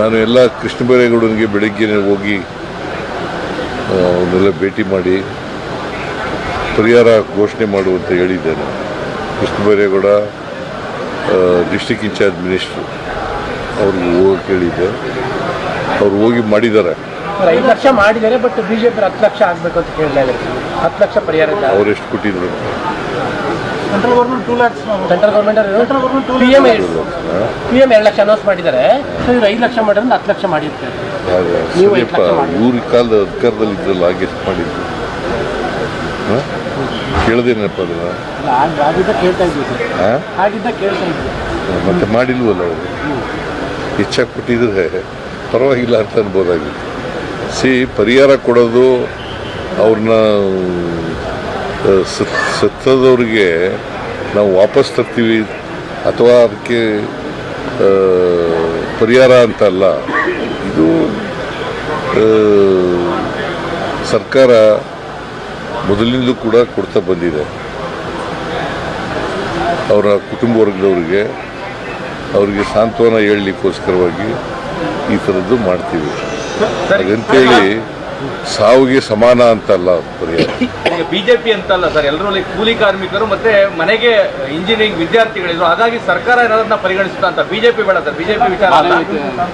ನಾನು ಎಲ್ಲ ಕೃಷ್ಣ ಬೈರೇಗೌಡನಿಗೆ ಬೆಳಗ್ಗೆ ಹೋಗಿ ಅವನ್ನೆಲ್ಲ ಭೇಟಿ ಮಾಡಿ ಪರಿಹಾರ ಘೋಷಣೆ ಮಾಡುವಂತ ಹೇಳಿದ್ದೇನೆ. Krishna Byregowda district in-charge minister ಅವ್ರಿಗೆ ಹೋಗಿ ಕೇಳಿದ್ದೆ ಅವ್ರು ಹೋಗಿ ಮಾಡಿದ್ದಾರೆ. ಐದು ಲಕ್ಷ ಮಾಡಿದ್ದಾರೆ ಬಟ್ ಬಿಜೆಪಿ ಹತ್ತು ಲಕ್ಷ ಆಗಬೇಕು ಅಂತ ಹತ್ತು ಲಕ್ಷ ಪರಿಹಾರ ಎಷ್ಟು ಕೊಟ್ಟಿದ್ರು central government two lakhs central government P M P M ಎರಡು ಲಕ್ಷ ಅನೌನ್ಸ್ ಮಾಡಿದ್ದಾರೆ. ಸರ್ ಇವ್ರು ಐದು ಲಕ್ಷ ಮಾಡಿದ್ರೆ ಹತ್ತು ಲಕ್ಷ ಮಾಡಿರ್ತಾರೆ. ನೀವು ಐದು ಸರಿಯಪ್ಪ ಲಕ್ಷ ಮಾಡಿ. ಇವ್ರ ಕಾಲದ ಅಧಿಕಾರದಲ್ಲಿ ಇದ್ರಲ್ಲ ಹಾಗೆ ಎಷ್ಟು ಮಾಡಿದ್ರು? ಹಾಂ? ಕೇಳ್ದೇನಪ್ಪ ಅದನ್ನ? ಆಗಿದ್ದ ಕೇಳ್ತಾ ಇದ್ವಿ ಸರ್. ಹಾಂ? ಆಗಿದ್ದ ಕೇಳ್ತಾ ಇದ್ವಿ. ಮತ್ತೆ ಮಾಡಿಲ್ವಲ್ಲ ಅವರು? ಹೆಚ್ಚಾಗಿ ಕೊಟ್ಟಿದ್ರೆ ಪರವಾಗಿಲ್ಲ ಅಂತ ಅನ್ಬೋದಾಗಿತ್ತು. ಸಿ ಪರಿಹಾರ ಕೊಡೋದು ಅವ್ರನ್ನ ಸತ್ ಸತ್ತದವ್ರಿಗೆ ನಾವು ವಾಪಸ್ ತರ್ತೀವಿ ಅಥವಾ ಅದಕ್ಕೆ ಪರಿಹಾರ ಅಂತ ಅಲ್ಲ. ಇದು ಸರ್ಕಾರ ಮೊದಲಿಂದಲೂ ಕೂಡ ಕೊಡ್ತಾ ಬಂದಿದೆ. ಅವರ ಕುಟುಂಬ ವರ್ಗದವರಿಗೆ ಅವರಿಗೆ ಸಾಂತ್ವನ ಹೇಳಲಿಕ್ಕೋಸ್ಕರವಾಗಿ ಈ ಥರದ್ದು ಮಾಡ್ತೀವಿ. ಹಾಗಂತೇಳಿ ಸಾವಿಗೆ ಸಮಾನ ಅಂತಲ್ಲ ಪರಿಹಾರ. ಬಿಜೆಪಿ ಅಂತಲ್ಲ ಸರ್ ಎಲ್ಲರೂ ಕೂಲಿ ಕಾರ್ಮಿಕರು ಮತ್ತೆ ಮನೆಗೆ ಇಂಜಿನಿಯರಿಂಗ್ ವಿದ್ಯಾರ್ಥಿಗಳಿದ್ರು. ಹಾಗಾಗಿ ಸರ್ಕಾರ ಏನಾದ್ರನ್ನ ಪರಿಗಣಿಸುತ್ತಾ ಅಂತ ಬಿಜೆಪಿ ಬೇಡ ಸರ್ ಬಿಜೆಪಿ ವಿಚಾರ